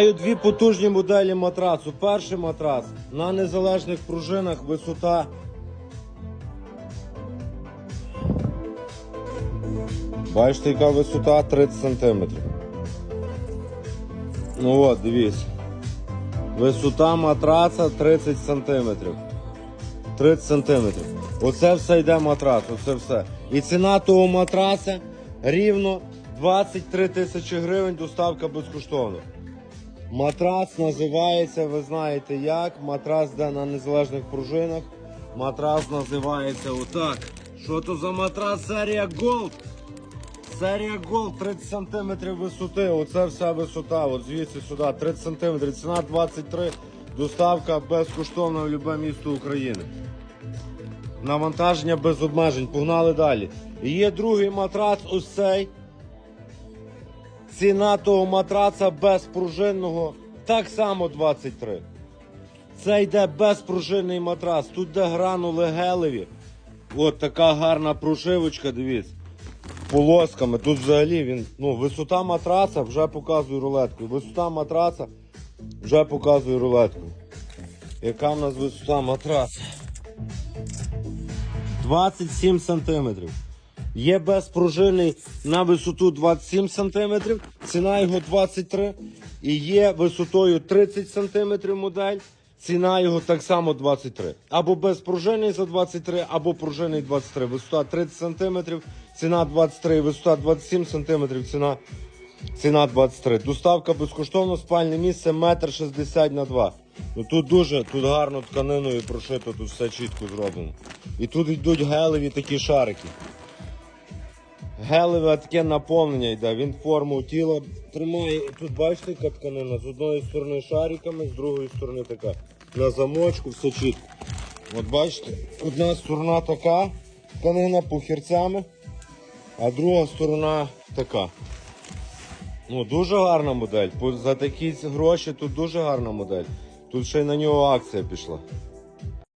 Маю дві потужні моделі матрацу. Перший матрац на незалежних пружинах висота. Бачите, яка висота 30 см. Ну от, дивіться. Висота матраца 30 см. 30 см. Оце все йде матрац, оце все. І ціна того матраца рівно 23 тисячі гривень, доставка безкоштовна. Матрац називається, ви знаєте як. Матрац де на незалежних пружинах. Матрац називається отак. Що то за матрац серія Gold? Серія Gold 30 см висоти. Оце вся висота. От звідси сюди 30 см. Ціна 23. Доставка безкоштовна в будь-яке місто України. Навантаження без обмежень. Погнали далі. Є другий матрац, ось цей. Ціна того матраца безпружинного так само 23. Це йде безпружинний матрац. Тут де гранули гелеві. От така гарна пруживочка, дивіться. Полосками. Тут взагалі він. Ну, висота матраца вже показує рулетку. Висота матраца вже показує рулетку. Яка в нас висота матраца? 27 сантиметрів. Є безпружинний на висоту 27 см, ціна його 23 і є висотою 30 см модель, ціна його так само 23. Або безпружинний за 23, або пружинний 23. Висота 30 см, ціна 23, висота 27 см, ціна, ціна 23. Доставка безкоштовно, спальне місце 1,60 м на 2 Ну тут дуже, тут гарно тканиною прошито, тут все чітко зроблено. І тут йдуть гелеві такі шарики. Гелеве таке наповнення йде, він форму тіла тримає. Тут бачите, яка тканина. З одної сторони шариками, з другої сторони така. На замочку все чітко. От бачите, одна сторона така, тканина пухірцями, а друга сторона така. Ну, дуже гарна модель. За такі гроші тут дуже гарна модель. Тут ще й на нього акція пішла.